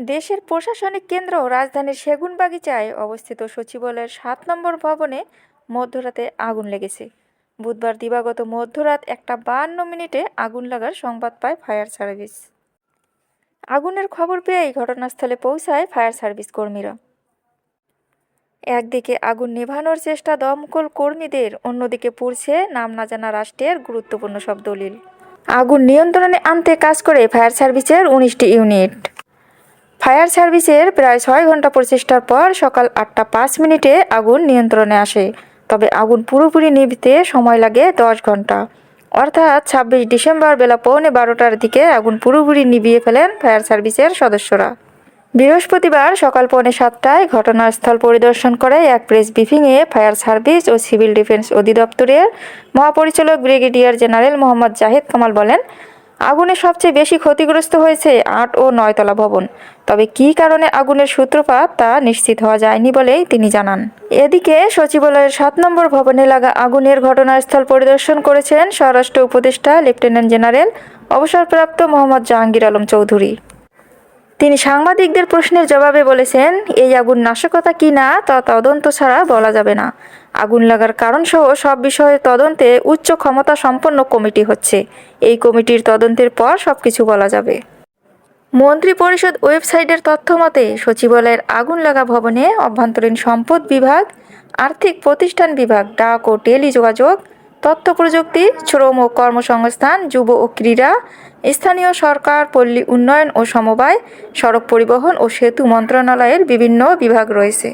দেশের প্রশাসনিক কেন্দ্র রাজধানীর সেগুনবাগিচায় অবস্থিত সচিবালয়ের সাত নম্বর ভবনে মধ্যরাতে আগুন লেগেছে। বুধবার দিবাগত মধ্যরাত একটা বাহান্ন মিনিটে আগুন লাগার সংবাদ পায় ফায়ার সার্ভিস। আগুনের খবর পেয়েই ঘটনাস্থলে পৌঁছায় ফায়ার সার্ভিস কর্মীরা। একদিকে আগুন নেভানোর চেষ্টা দমকল কর্মীদের, অন্যদিকে পুড়ছে নাম না জানা রাষ্ট্রের গুরুত্বপূর্ণ সব দলিল। আগুন নিয়ন্ত্রণে আনতে কাজ করে ফায়ার সার্ভিসের উনিশটি ইউনিট। ফায়ার সার্ভিসের প্রায় ছয় ঘণ্টা প্রচেষ্টার পর সকাল আটটা পাঁচ মিনিটে আগুন নিয়ন্ত্রণে আসে। তবে আগুন পুরোপুরি নিভতে সময় লাগে দশ ঘণ্টা। অর্থাৎ ছাব্বিশ ডিসেম্বর বেলা পৌনে বারোটার দিকে আগুন পুরোপুরি নিভিয়ে ফেলেন ফায়ার সার্ভিসের সদস্যরা। বৃহস্পতিবার সকাল পৌনে সাতটায় ঘটনাস্থল পরিদর্শন করে এক প্রেস ব্রিফিংয়ে ফায়ার সার্ভিস ও সিভিল ডিফেন্স অধিদপ্তরের মহাপরিচালক ব্রিগেডিয়ার জেনারেল মোহাম্মদ জাহিদ কামাল বলেন আগুনে সবচেয়ে বেশি ক্ষতিগ্রস্ত হয়েছে আট ও নয়তলা ভবন। তবে কি কারণে আগুনের সূত্রপাত তা নিশ্চিত হওয়া যায়নি বলে তিনি জানান। এদিকে সচিবালয়ের সাত নম্বর ভবনে লাগা আগুনের ঘটনাস্থল পরিদর্শন করেছেন স্বরাষ্ট্র উপদেষ্টা লেফটেন্যান্ট জেনারেল অবসরপ্রাপ্ত মোহাম্মদ জাহাঙ্গীর আলম চৌধুরী। তিনি সাংবাদিকদের প্রশ্নের জবাবে বলেছেন, এই আগুন নাশকতা কি না, তা তদন্ত ছাড়া বলা যাবে না। আগুন লাগার কারণসহ সব বিষয়ে তদন্তে উচ্চ ক্ষমতা সম্পন্ন কমিটি হচ্ছে। এই কমিটির তদন্তের পর সবকিছু বলা যাবে। মন্ত্রী পরিষদ ওয়েবসাইটের তথ্য মতে সচিবালয়ের আগুন লাগা ভবনে অভ্যন্তরীণ সম্পদ বিভাগ, আর্থিক প্রতিষ্ঠান বিভাগ, ডাক ও টেলিযোগাযোগ তথ্য প্রযুক্তি শ্রম ও কর্মসংস্থান, যুব ও ক্রীড়া, স্থানীয় সরকার, পল্লী উন্নয়ন ও সমবায়, সড়ক পরিবহন ও সেতু মন্ত্রণালয়ের বিভিন্ন বিভাগ রয়েছে।